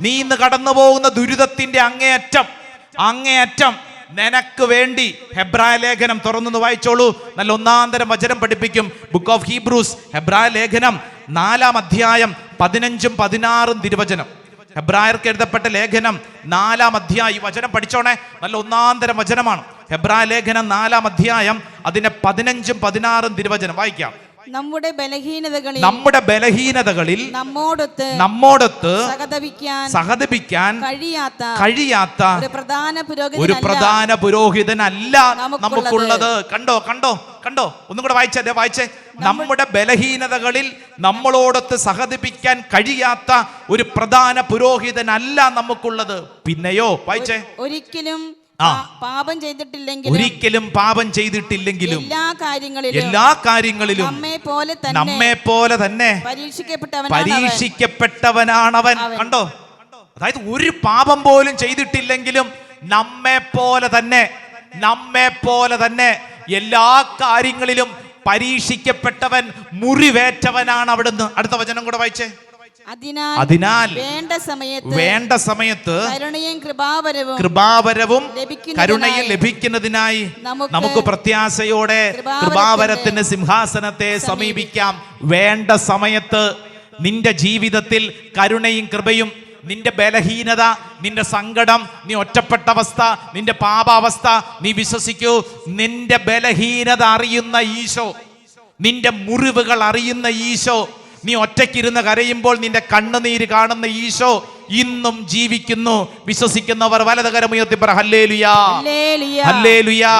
നീ ഇന്ന് കടന്നു പോകുന്ന ദുരിതത്തിന്റെ അങ്ങേയറ്റം അങ്ങേയറ്റം നിനക്ക് വേണ്ടി ഹെബ്രായ ലേഖനം തുറന്നു വായിച്ചോളൂ. നല്ല ഒന്നാന്തരം വചനം പഠിപ്പിക്കും. ബുക്ക് ഓഫ് ഹീബ്രൂസ് ഹെബ്രായ ലേഖനം നാലാം അധ്യായം പതിനഞ്ചും പതിനാറും തിരുവചനം. ഹെബ്രായർക്ക് എഴുതപ്പെട്ട ലേഖനം നാലാം അധ്യായം ഈ വചനം പഠിച്ചോണേ. നല്ല ഒന്നാന്തരം വചനമാണ്. ഹെബ്രായ ലേഖനം നാലാം അധ്യായം അതിന്റെ പതിനഞ്ചും പതിനാറും തിരുവചനം വായിക്കാം. നമ്മുടെ ബലഹീനതകളിൽ നമ്മുടെ ബലഹീനതകളിൽ നമ്മോടൊത്ത് നമ്മോടൊത്ത് സഹതപിക്കാൻ സഹതപിക്കാൻ കഴിയാത്ത കഴിയാത്ത ഒരു പ്രധാന ഒരു അല്ല പ്രധാന പുരോഹിതനല്ല നമുക്കുള്ളത്. കണ്ടോ കണ്ടോ കണ്ടോ? ഒന്നും കൂടെ വായിച്ചേ വായിച്ചേ. നമ്മുടെ ബലഹീനതകളിൽ നമ്മളോടൊത്ത് സഹതിപ്പിക്കാൻ കഴിയാത്ത ഒരു പ്രധാന പുരോഹിതനല്ല നമുക്കുള്ളത്. പിന്നെയോ വായിച്ചേ. ഒരിക്കലും പാപം ചെയ്തിട്ടില്ലെങ്കിലും ഒരിക്കലും പാപം ചെയ്തിട്ടില്ലെങ്കിലും എല്ലാ കാര്യങ്ങളിലും എല്ലാ കാര്യങ്ങളിലും നമ്മെ പോലെ തന്നെ നമ്മെ പോലെ തന്നെ. പരീക്ഷിക്കപ്പെട്ടവനാണവൻ. കണ്ടോ? അതായത് ഒരു പാപം പോലും ചെയ്തിട്ടില്ലെങ്കിലും നമ്മെ പോലെ തന്നെ നമ്മെ പോലെ തന്നെ എല്ലാ കാര്യങ്ങളിലും പരീക്ഷിക്കപ്പെട്ടവൻ മുറിവേറ്റവനാണ് അവിടുന്ന്. അടുത്ത വചനം കൂടെ വായിച്ചേ. അതിനാൽ വേണ്ട സമയത്ത് വേണ്ട സമയത്ത് കരുണയും കൃപാവരവും കൃപാവരവും കരുണയും ലഭിക്കുന്നതിനായി നമുക്ക് പ്രത്യാശയോടെ കൃപാവരത്തിന്റെ കൃപാവരത്തിന്റെ സിംഹാസനത്തെ സമീപിക്കാം. വേണ്ട സമയത്ത് നിന്റെ ജീവിതത്തിൽ കരുണയും കൃപയും നിന്റെ ബലഹീനത നിന്റെ സങ്കടം നീ ഒറ്റപ്പെട്ട അവസ്ഥ നിന്റെ പാപാവസ്ഥ നീ വിശ്വസിക്കൂ. നിന്റെ ബലഹീനത അറിയുന്ന ഈശോ നിന്റെ മുറിവുകൾ അറിയുന്ന ഈശോ നീ ഒറ്റയ്ക്കിരുന്ന് കരയുമ്പോൾ നിന്റെ കണ്ണുനീര് കാണുന്ന ഈശോ ഇന്നും ജീവിക്കുന്നു. വിശ്വസിക്കുന്നവർ വലതുകരമുയർത്തി പറ ഹല്ലേലുയാ. ഹല്ലേലുയാ.